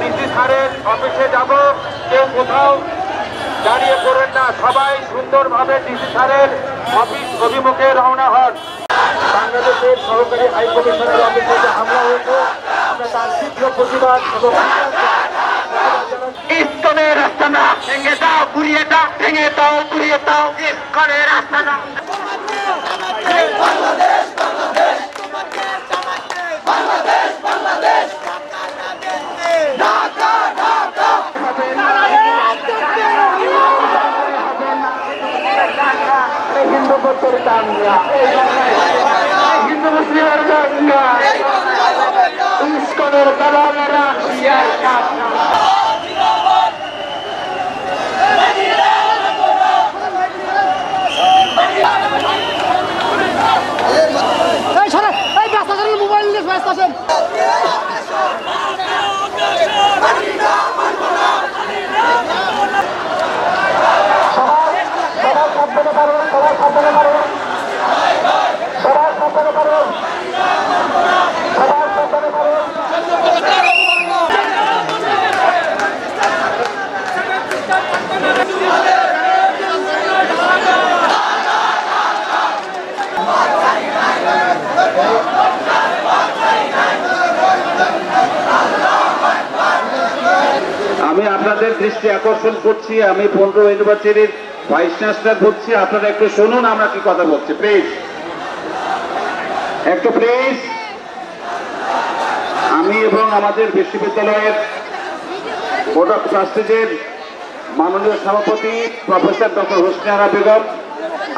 DC স্যারের অফিসে যাব কেউ কোথাও দাঁড়িয়ে পড়েন না। সবাই সুন্দরভাবে ডিসি স্যারের অফিস অভিমুখে রওনা হন। বাংলাদেশের সহকারী হাই কমিশনের অফিসে যে হামলা হয়েছে আমরা তার তীব্র প্রতিবাদ এবং ইস্কনের রাস্তা না ভেঙে দাও ঘুরিয়ে দাও ভেঙে দাও ঘুরিয়ে দাও ইস্কনের রাস্তা না। God. দৃষ্টি করছি, আমি পনেরো ইউনিভার্সিটির ভাইস চ্যান্সেলর বলছি আপনারা একটু শুনুন, আমরা কি কথা বলছি। প্লিজ একটু প্লিজ আমি এবং আমাদের বিশ্ববিদ্যালয়ের বোর্ড অফ ট্রাস্টিজের মাননীয় সভাপতি প্রফেসর ডক্টর হোসনিয়ারা বেগম।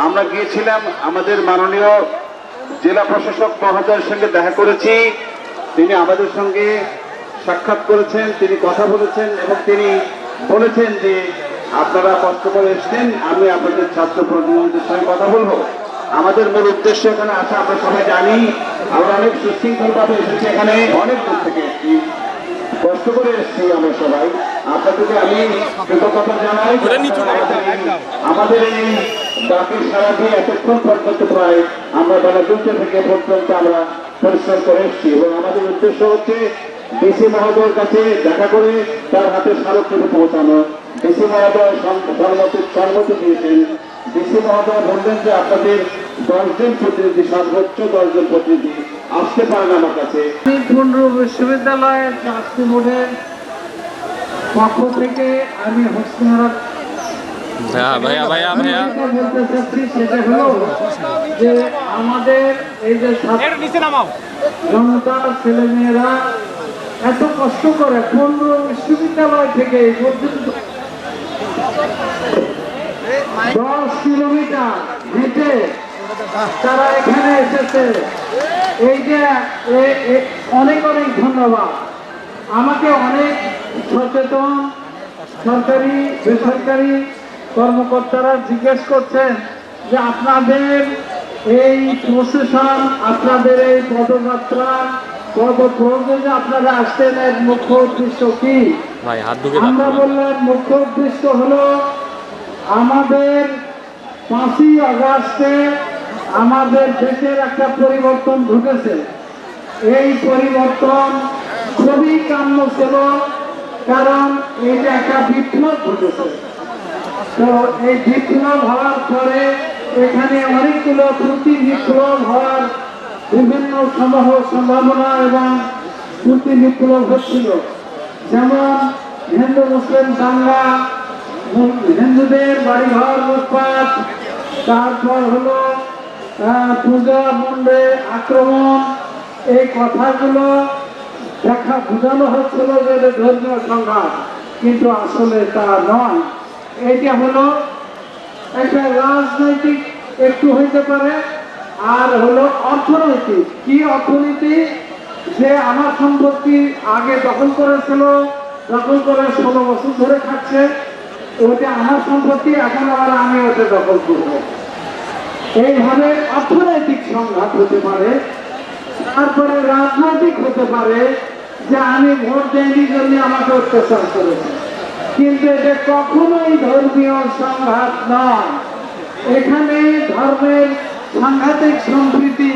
আমরা গিয়েছিলাম, আমাদের মাননীয় জেলা প্রশাসক মহোদয়ের সঙ্গে দেখা করেছি। তিনি আমাদের সঙ্গে সাক্ষাৎ করেছেন, তিনি কথা বলেছেন এবং তিনি বলেছেন যে আপনারা কষ্ট করে এসছেন আমি আপনাদের ছাত্র প্রতিনিধিদের সঙ্গে কথা বলব। আমাদের মূল উদ্দেশ্য এখানে আসা আমরা সবাই জানি আমরা অনেক সুশৃঙ্খলভাবে এসেছি এখানে অনেক দূর থেকে এসেছি। কষ্ট করে এসেছি আমরা সবাই। আপনাদেরকে আমি কৃতজ্ঞতা জানাই। আমাদের এই- সারা দিয়ে এতক্ষণ পর্যন্ত প্রায় আমরা বেলা দুটো থেকে পর্যন্ত আমরা পরিশ্রম করে এসেছি। এবং আমাদের উদ্দেশ্য হচ্ছে ডিসি মহোদয়ের কাছে দেখা করে তার হাতে স্মারকলিপি পৌঁছানো। ডিসি মহোদয় সম- সম্মতি সম্মতি দিয়েছেন। ডিসি মহোদয় বললেন যে আপনাদের দশজন প্রতিনিধি সর্বোচ্চ দশজন প্রতিনিধি আসতে পারেন আমার কাছে। পনেরো বিশ্ববিদ্যালয়ের ট্রাস্টি বোর্ডের পক্ষ থেকে আমি হোসনারা হ্যাঁ ভাইয়া ভাইয়া ভাইয়া। বলতে চাচ্ছি সেটা হলো যে আমাদের এই যে ছাত্র জনতা ছেলেমেয়েরা এত কষ্ট করে পনেরো বিশ্ববিদ্যালয় থেকে পর্যন্ত দশ কিলোমিটার হেঁটে তারা এখানে এসেছে। এই যে অনেক অনেক ধন্যবাদ। আমাকে অনেক সচেতন সরকারি, বেসরকারি কর্মকর্তারা জিজ্ঞেস করছেন যে আপনাদের এই প্রসেশন আপনাদের এই পদযাত্রা যে আপনারা আসছেন এর মুখ্য উদ্দেশ্য কি? আমরা বললাম মুখ্য উদ্দেশ্য হলো আমাদের পাঁচই আগস্টে আমাদের দেশের একটা পরিবর্তন ঘটেছে। এই পরিবর্তন খুবই কাম্য ছিল কারণ এটা একটা বিপ্লব ঘটেছে। তো এই বিপ্লব হওয়ার পরে এখানে অনেকগুলো প্রতি বিপ্লব হওয়ার বিভিন্ন সমূহ সম্ভাবনা এবং প্রতি বিপ্লব হচ্ছিল। যেমন হিন্দু, মুসলিম দাঙ্গা হিন্দুদের বাড়িঘর লুটপাট তারপর হলো পূজা মন্ডে আক্রমণ। এই কথাগুলো দেখা বোঝানো হচ্ছিল যে ধর্মীয় সংঘাত, কিন্তু আসলে তা নয়। এটা হলো একটা রাজনৈতিক একটু হইতে পারে আর হলো অর্থনৈতিক কি অর্থনীতি? যে আমার সম্পত্তি আগে দখল করেছিল, দখল করে ষোলো বছর ধরে খাচ্ছে ওটা আমার সম্পত্তি, এখন আবার আমি ওটা দখল করব। এইভাবে অর্থনৈতিক সংঘাত হতে পারে, তারপরে রাজনৈতিক হতে পারে, যে আমি ভোট দেয়নি জন্য আমাকে অত্যাচার করেছে। কিন্তু এটা কখনোই ধর্মীয় সংঘাত নয়। এখানে ধর্মের সাংঘাতিক সম্প্রীতি।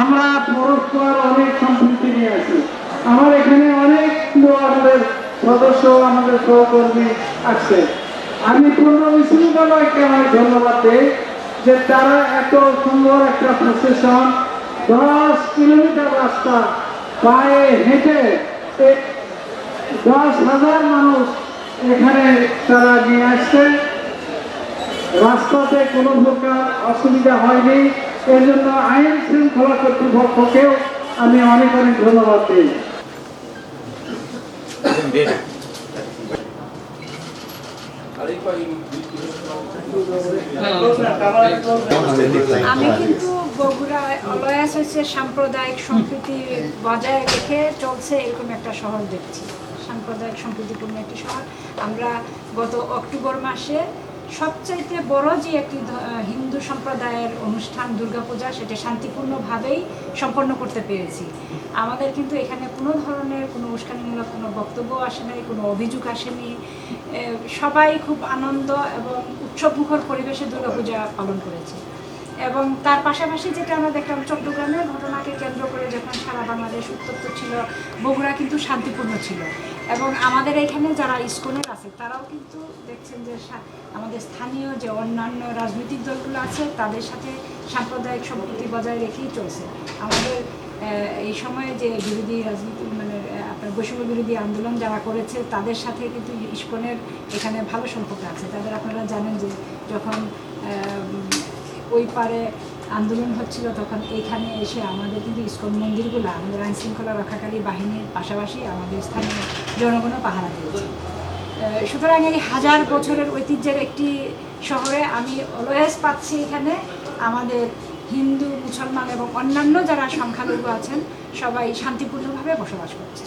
আমরা পরস্পর অনেক সম্প্রীতি নিয়ে আছি। আমার এখানে অনেক আমাদের সদস্য, আমাদের সহকর্মী আছে। আমি পূর্ণ বিশ্ববিদ্যালয়কে অনেক ধন্যবাদ দিই যে তারা এত সুন্দর একটা প্রসেশন দশ কিলোমিটার রাস্তা, পায়ে হেঁটে দশ হাজার মানুষ এখানে তারা নিয়ে আসছে। রাস্তাতে কোনো প্রকার অসুবিধা হয়নি। এর জন্য আইন শৃঙ্খলা কর্তৃপক্ষকেও আমি অনেক অনেক ধন্যবাদ দিই। আমি কিন্তু বগুড়া অলয়াস হচ্ছে সাম্প্রদায়িক সম্প্রীতি বজায় রেখে চলছে এরকম একটা শহর দেখছি। সাম্প্রদায়িক সম্প্রীতিপূর্ণ একটি শহর। আমরা গত অক্টোবর মাসে সবচাইতে বড় যে একটি হিন্দু সম্প্রদায়ের অনুষ্ঠান দুর্গাপূজা, সেটা শান্তিপূর্ণভাবেই সম্পন্ন করতে পেরেছি। আমাদের কিন্তু এখানে কোনো ধরনের কোনো উস্কানিমূলক কোনো বক্তব্য আসে নাই, কোনো অভিযোগ আসেনি। সবাই খুব আনন্দ এবং উৎসবমুখর পরিবেশে দুর্গাপূজা পালন করেছে। এবং তার পাশাপাশি যেটা আমরা দেখলাম চট্টগ্রামের ঘটনাকে কেন্দ্র করে যখন সারা বাংলাদেশ উত্তপ্ত ছিল, বগুড়া কিন্তু শান্তিপূর্ণ ছিল। এবং আমাদের এখানে যারা ইস্কনের আছে, তারাও কিন্তু দেখছেন যে আমাদের স্থানীয় যে অন্যান্য রাজনৈতিক দলগুলো আছে, তাদের সাথে সাম্প্রদায়িক সম্প্রীতি বজায় রেখেই চলছে। আমাদের এই সময়ে যে বিরোধী রাজনীতি মানে আপনার বৈষম্য বিরোধী আন্দোলন যারা করেছে, তাদের সাথে কিন্তু ইস্কনের এখানে ভালো সম্পর্ক আছে। তাদের আপনারা জানেন যে যখন ওই পারে আন্দোলন হচ্ছিল, তখন এইখানে এসে আমাদের কিন্তু ইস্কন মন্দিরগুলো, আমাদের আইন শৃঙ্খলা রক্ষাকারী বাহিনীর পাশাপাশি আমাদের স্থানীয় জনগণও পাহারা দিয়েছে। সুতরাং এই হাজার বছরের ঐতিহ্যের একটি শহরে আমি অলওয়েজ পাচ্ছি এখানে আমাদের হিন্দু, মুসলমান এবং অন্যান্য যারা সংখ্যালঘু আছেন, সবাই শান্তিপূর্ণভাবে বসবাস করছে।